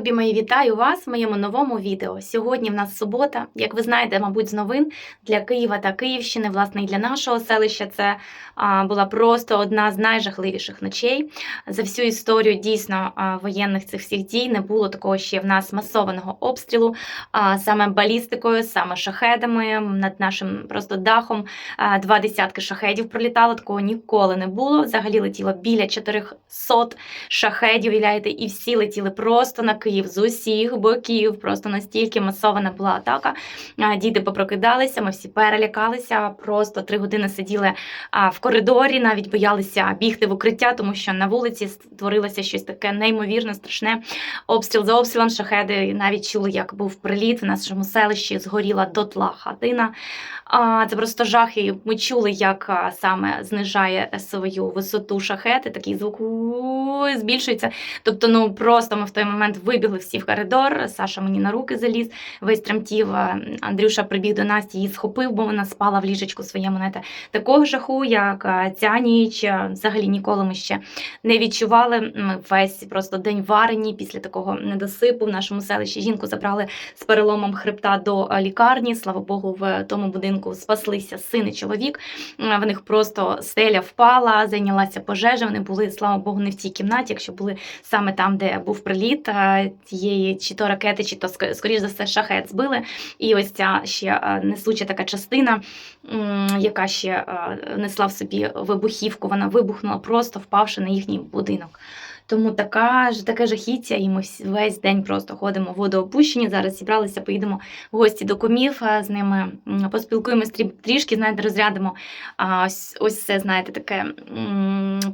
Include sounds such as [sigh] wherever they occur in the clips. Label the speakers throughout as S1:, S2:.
S1: любі мої, вітаю вас в моєму новому відео. Сьогодні в нас субота. Як ви знаєте, мабуть, з новин для Києва та Київщини, власне, і для нашого селища це була просто одна з найжахливіших ночей. За всю історію дійсно воєнних цих всіх дій не було такого ще в нас масованого обстрілу, а, саме балістикою, саме шахедами над нашим просто дахом. Два десятки шахедів пролітало, такого ніколи не було. Взагалі летіло біля 400 шахедів, і всі летіли просто на Київ з усіх боків. Просто настільки масована була атака. Діти попрокидалися, ми всі перелякалися. Просто три години сиділи в коридорі, навіть боялися бігти в укриття, тому що на вулиці створилося щось таке неймовірно страшне. Обстріл за обстрілом шахеди навіть чули, як був приліт в нашому селищі, згоріла дотла хатина. Це просто жах. І ми чули, як саме знижає свою висоту шахет, такий звук збільшується. Тобто, ну просто ми в той момент вибігли всі в коридор. Саша мені на руки заліз, весь тремтів. Андрюша прибіг до Насті, її схопив, бо вона спала в ліжечку своєму. Знаєте, такого жаху, як ця ніч, взагалі ніколи ми ще не відчували. Ми весь просто день варені після такого недосипу в нашому селищі. Жінку забрали з переломом хребта до лікарні. Слава Богу, в тому будинку спаслися син і чоловік. В них просто стеля впала, зайнялася пожежа. Вони були, слава Богу, не в цій кімнаті. Якщо були саме там, де був приліт тієї чи то ракети, чи то скоріш за все шахет збили. І ось ця ще несуча така частина, яка ще несла в собі вибухівку, вона вибухнула просто впавши на їхній будинок. Тому така таке жахіття, і ми весь день просто ходимо водоопущені. Зараз зібралися, поїдемо в гості до кумів з ними, м, поспілкуємось трішки, знаєте, розрядимо ось, ось це, знаєте, таке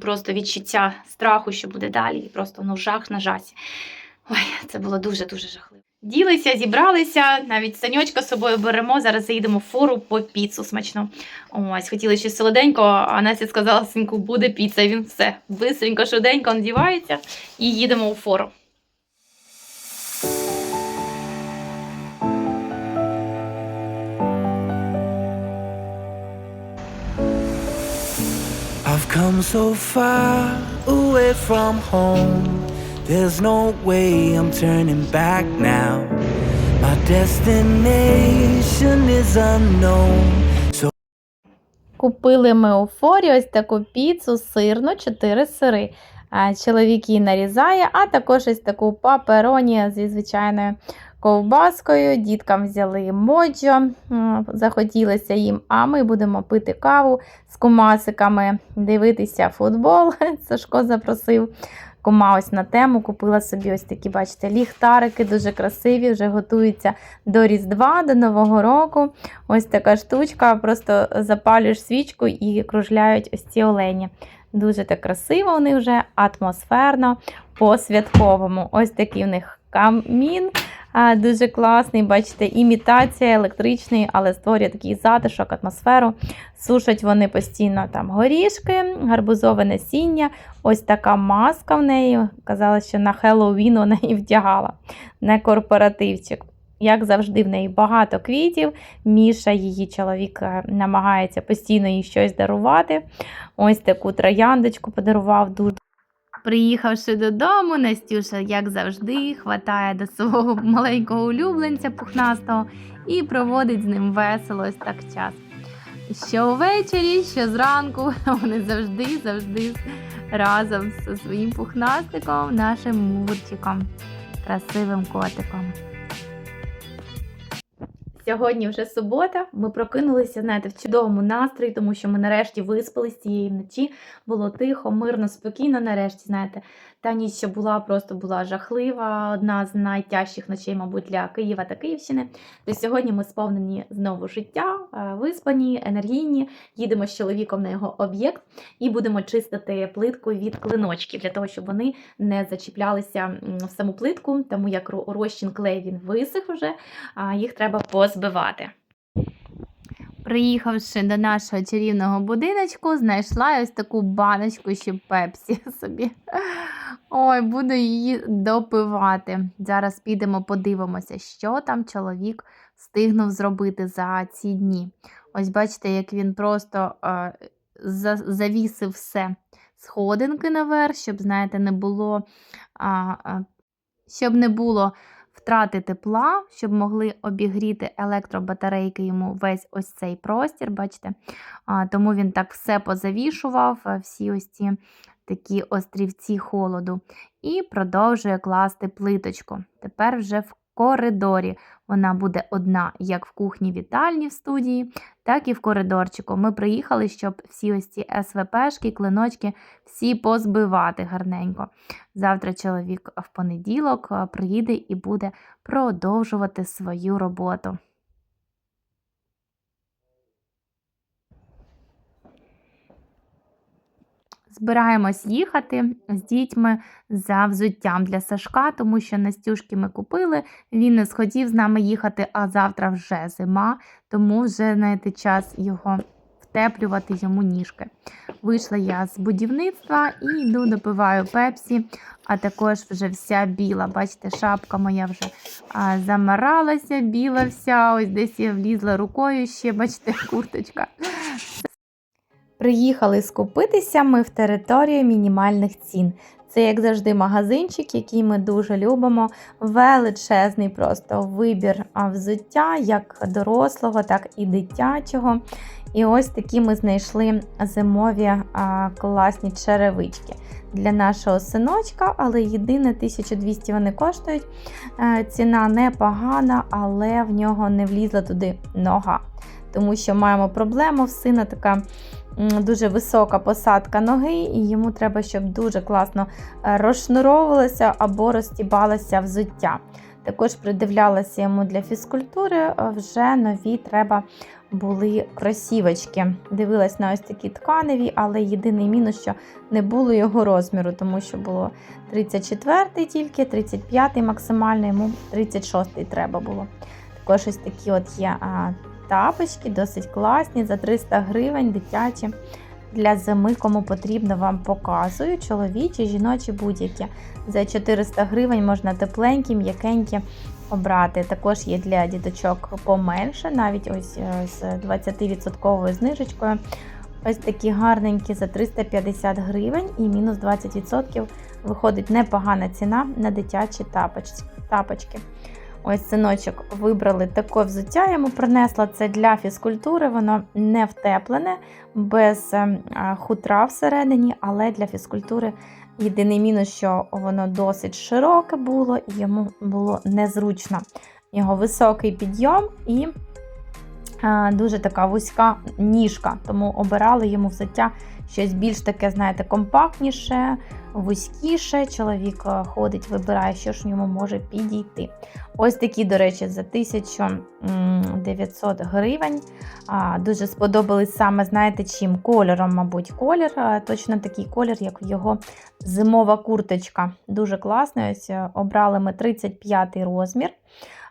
S1: просто відчуття страху, що буде далі, і просто ну, жах на жасі. Ой, це було дуже-дуже жахливо. Ділися, зібралися, навіть саньочка з собою беремо. Зараз заїдемо в фору по піцу смачно. Ось, хотіли щось солоденького, а Настя сказала, синку, буде піца. Він все бистренько, швиденько надівається і їдемо у фору.
S2: I've come so far away from home. There's no way I'm turning back now. My destination is unknown.
S3: Купили ми у форі ось таку піцу сирну, 4 сири. Чоловік її нарізає, а також ось таку папероні зі звичайною ковбаскою. Діткам взяли моджо, захотілося їм, а ми будемо пити каву з кумасиками, дивитися футбол. [laughs] Сашко запросив. Кума ось на тему купила собі ось такі, бачите, ліхтарики, дуже красиві, вже готуються до Різдва, до Нового року. Ось така штучка, просто запалюєш свічку і кружляють ось ці олені. Дуже так красиво них вже, атмосферно, по-святковому. Ось такий у них камін. Дуже класний, бачите, імітація електричний, але створює такий затишок, атмосферу. Сушать вони постійно там горішки, гарбузове насіння. Ось така маска в неї. Казала, що на Хеллоуін вона її вдягала. Не корпоративчик. Як завжди, в неї багато квітів. Міша, її чоловік, е, намагається постійно їй щось дарувати. Ось таку трояндочку подарував дуже. Приїхавши додому, Настюша, як завжди, хватає до свого [laughs] маленького улюбленця пухнастого і проводить з ним весело ось так час. Що ввечері, що зранку, [laughs] вони завжди, завжди разом зі своїм пухнастиком, нашим мурчиком, красивим котиком. Сьогодні вже субота. Ми прокинулися, знаєте, в чудовому настрої, тому що ми нарешті виспались цієї вночі. Було тихо, мирно, спокійно. Нарешті, знаєте, та ніч, була, просто була жахлива. Одна з найтяжчих ночей, мабуть, для Києва та Київщини. То сьогодні ми сповнені знову життя, е, виспані, енергійні. Їдемо з чоловіком на його об'єкт і будемо чистити плитку від клиночків для того, щоб вони не зачіплялися в саму плитку, тому як ро- розчин клей він висих вже, їх треба позбивати. Приїхавши до нашого чарівного будиночку, знайшла ось таку баночку ще пепсі [laughs] собі. Ой, буду її допивати. Зараз підемо подивимося, що там чоловік встигнув зробити за ці дні. Ось бачите, як він просто е, за- завісив все сходинки наверх, щоб, знаєте, не було а, а, щоб не було втрати тепла, щоб могли обігріти електробатарейки йому весь ось цей простір. Бачите? Тому він так все позавішував, всі ось ці такі острівці холоду. І продовжує класти плиточку. Тепер вже в коридорі вона буде одна, як в кухні вітальні в студії, так і в коридорчику. Ми приїхали, щоб всі ось ці СВПшки, клиночки всі позбивати гарненько. Завтра чоловік в понеділок приїде і буде продовжувати свою роботу. Збираємось їхати з дітьми за взуттям для Сашка, тому що Настюшки ми купили. Він не схотів з нами їхати, а завтра вже зима, тому вже знаєте, час його втеплювати йому ніжки. Вийшла я з будівництва і йду допиваю пепсі, а також вже вся біла. Бачите, шапка моя вже замаралася, біла вся. Ось десь я влізла рукою ще, бачите, курточка. Приїхали скупитися ми в територію мінімальних цін. Це, як завжди, магазинчик, який ми дуже любимо. Величезний просто вибір взуття, як дорослого, так і дитячого. І ось такі ми знайшли зимові а, класні черевички для нашого синочка, але єдине 1200 вони коштують. Е, Ціна непогана, але в нього не влізла туди нога. Тому що маємо проблему в сина така дуже висока посадка ноги, і йому треба, щоб дуже класно е, розшнуровувалося або розтібалося взуття. Також придивлялася йому для фізкультури, е, вже нові треба були кросівочки. Дивилась на ось такі тканеві, але єдиний мінус, що не було його розміру, тому що було 34 тільки, 35 максимально, йому 36 треба було. Також ось такі от є тапочки, досить класні, за 300 гривень, дитячі. Для зими, кому потрібно, вам показую. Чоловічі, жіночі будь-які. За 400 гривень можна тепленькі, м'якенькі обрати. Також є для діточок поменше, навіть ось е, з 20% знижечкою. Ось такі гарненькі за 350 гривень і мінус 20% виходить непогана ціна на дитячі тапочки. Ось синочок вибрали таке взуття, йому принесла це для фізкультури, воно не втеплене, без ем, хутра всередині, але для фізкультури єдиний мінус, що воно досить широке було і йому було незручно. Його високий підйом і дуже така вузька ніжка, тому обирали йому взуття щось більш таке, знаєте, компактніше, вузькіше. Чоловік е, ходить, вибирає, що ж в ньому може підійти. Ось такі, до речі, за 1900 гривень. Дуже сподобались саме, знаєте, чим кольором, мабуть, колір. Точно такий колір, як його зимова курточка. Дуже класно. Ось е, обрали ми 35 розмір.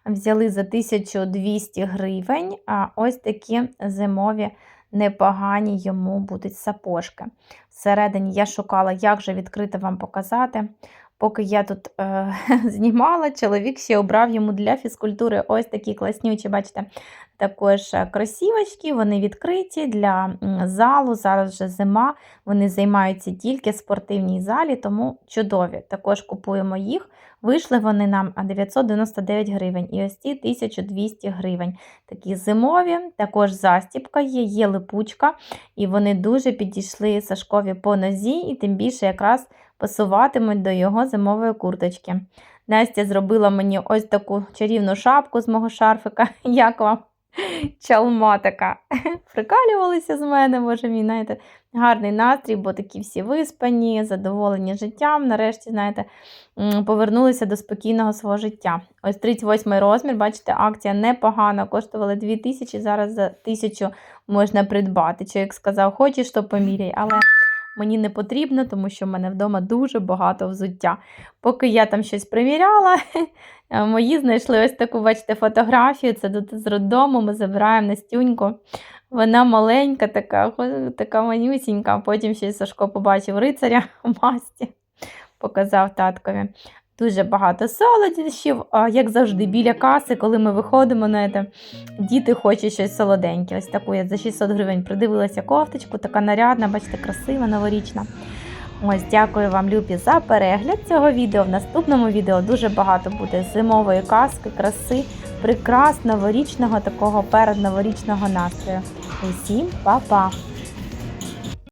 S3: Взяли за 1200 гривень. А ось такі зимові непогані йому будуть сапожки. Всередині я шукала, як же відкрити вам показати. Поки я тут е, [laughs] знімала, чоловік ще обрав йому для фізкультури ось такі класнючі, бачите, також е, кросівочки, вони відкриті для залу. Зараз вже зима, вони займаються тільки в спортивній залі, тому чудові. Також купуємо їх. Вийшли вони нам 999 гривень. І ось ці 1200 гривень. Такі зимові, також застіпка є, є липучка, і вони дуже підійшли Сашкові по нозі, і тим більше якраз пасуватимуть до його зимової курточки. Настя зробила мені ось таку чарівну шапку з мого шарфика. [laughs] Як вам? Чалма така. [laughs] Прикалювалися з мене, боже мій, знаєте, гарний настрій, бо такі всі виспані, задоволені життям. Нарешті, знаєте, повернулися до спокійного свого життя. Ось 38 розмір, бачите, акція непогана, коштували 2000, зараз за 1000 можна придбати. Чоловік сказав, хочеш, то поміряй, але мені не потрібно, тому що в мене вдома дуже багато взуття. Поки я там щось приміряла, [laughs] мої знайшли ось таку, бачите, фотографію. Це тут з роддому, ми забираємо Настюньку. Вона маленька, така, така манюсінька. Потім ще Сашко побачив рицаря [laughs] в масті, показав таткові. Дуже багато солодощів, як завжди, біля каси, коли ми виходимо, на діти хочуть щось солоденьке. Ось таку я за 600 гривень придивилася кофточку, така нарядна, бачите, красива, новорічна. Ось, дякую вам, Любі, за перегляд цього відео. В наступному відео дуже багато буде зимової казки, краси, прикрас новорічного такого передноворічного настрою. Усім па-па!